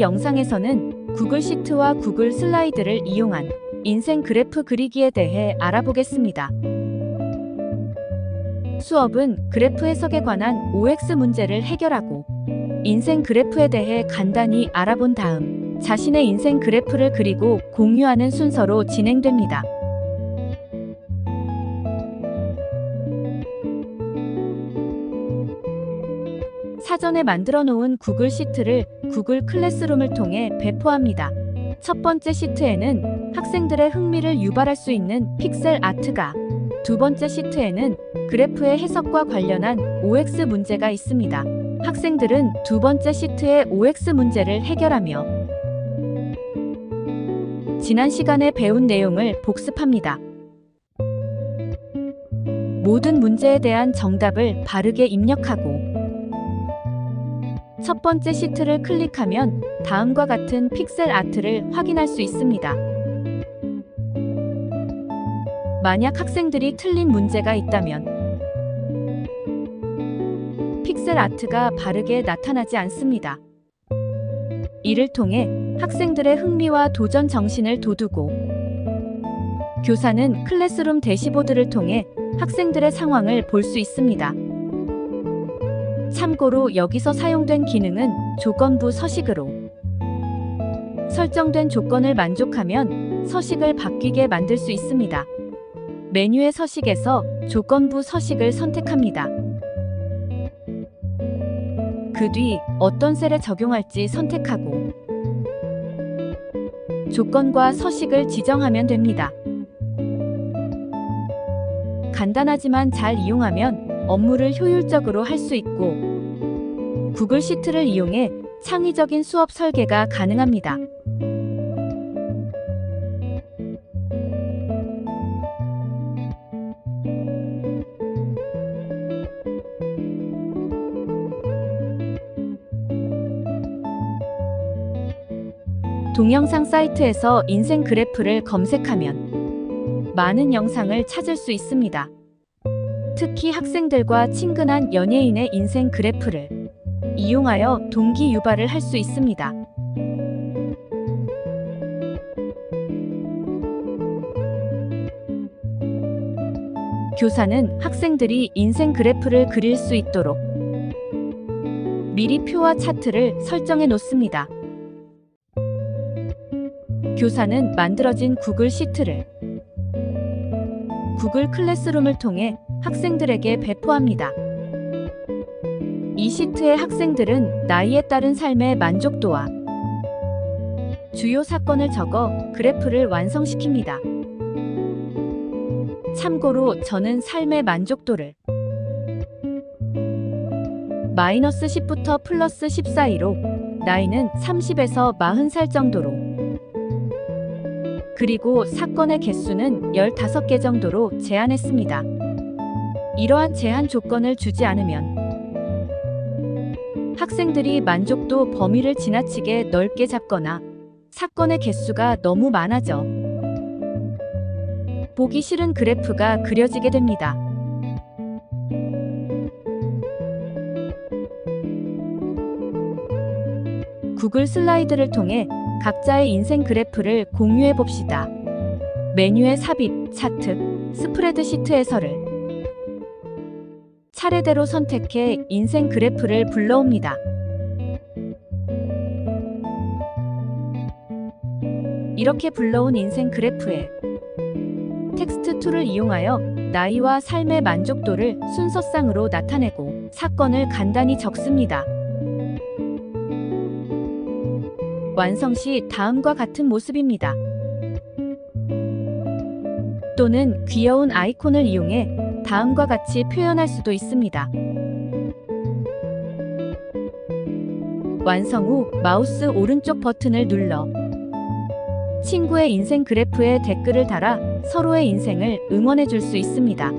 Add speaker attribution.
Speaker 1: 이 영상에서는 구글 시트와 구글 슬라이드를 이용한 인생 그래프 그리기에 대해 알아보겠습니다. 수업은 그래프 해석에 관한 OX 문제를 해결하고 인생 그래프에 대해 간단히 알아본 다음 자신의 인생 그래프를 그리고 공유하는 순서로 진행됩니다. 사전에 만들어 놓은 구글 시트를 구글 클래스룸을 통해 배포합니다. 첫 번째 시트에는 학생들의 흥미를 유발할 수 있는 픽셀 아트가, 두 번째 시트에는 그래프의 해석과 관련한 OX 문제가 있습니다. 학생들은 두 번째 시트의 OX 문제를 해결하며 지난 시간에 배운 내용을 복습합니다. 모든 문제에 대한 정답을 바르게 입력하고 첫 번째 시트를 클릭하면 다음과 같은 픽셀 아트를 확인할 수 있습니다. 만약 학생들이 틀린 문제가 있다면 픽셀 아트가 바르게 나타나지 않습니다. 이를 통해 학생들의 흥미와 도전 정신을 돋우고 교사는 클래스룸 대시보드를 통해 학생들의 상황을 볼 수 있습니다. 참고로 여기서 사용된 기능은 조건부 서식으로 설정된 조건을 만족하면 서식을 바뀌게 만들 수 있습니다. 메뉴의 서식에서 조건부 서식을 선택합니다. 그 뒤 어떤 셀에 적용할지 선택하고 조건과 서식을 지정하면 됩니다. 간단하지만 잘 이용하면 업무를 효율적으로 할 수 있고 구글 시트를 이용해 창의적인 수업 설계가 가능합니다. 동영상 사이트에서 인생 그래프를 검색하면 많은 영상을 찾을 수 있습니다. 특히 학생들과 친근한 연예인의 인생 그래프를 이용하여 동기 유발을 할 수 있습니다. 교사는 학생들이 인생 그래프를 그릴 수 있도록 미리 표와 차트를 설정해 놓습니다. 교사는 만들어진 구글 시트를 구글 클래스룸을 통해 학생들에게 배포합니다. 이 시트의 학생들은 나이에 따른 삶의 만족도와 주요 사건을 적어 그래프를 완성시킵니다. 참고로 저는 삶의 만족도를 마이너스 10부터 플러스 10 사이로 나이는 30에서 40살 정도로 그리고 사건의 개수는 15개 정도로 제한했습니다. 이러한 제한 조건을 주지 않으면 학생들이 만족도 범위를 지나치게 넓게 잡거나 사건의 개수가 너무 많아져 보기 싫은 그래프가 그려지게 됩니다. 구글 슬라이드를 통해 각자의 인생 그래프를 공유해 봅시다. 메뉴의 삽입, 차트, 스프레드시트 해설을 차례대로 선택해 인생 그래프를 불러옵니다. 이렇게 불러온 인생 그래프에 텍스트 툴을 이용하여 나이와 삶의 만족도를 순서상으로 나타내고 사건을 간단히 적습니다. 완성 시 다음과 같은 모습입니다. 또는 귀여운 아이콘을 이용해 다음과 같이 표현할 수도 있습니다. 완성 후 마우스 오른쪽 버튼을 눌러 친구의 인생 그래프에 댓글을 달아 서로의 인생을 응원해 줄 수 있습니다.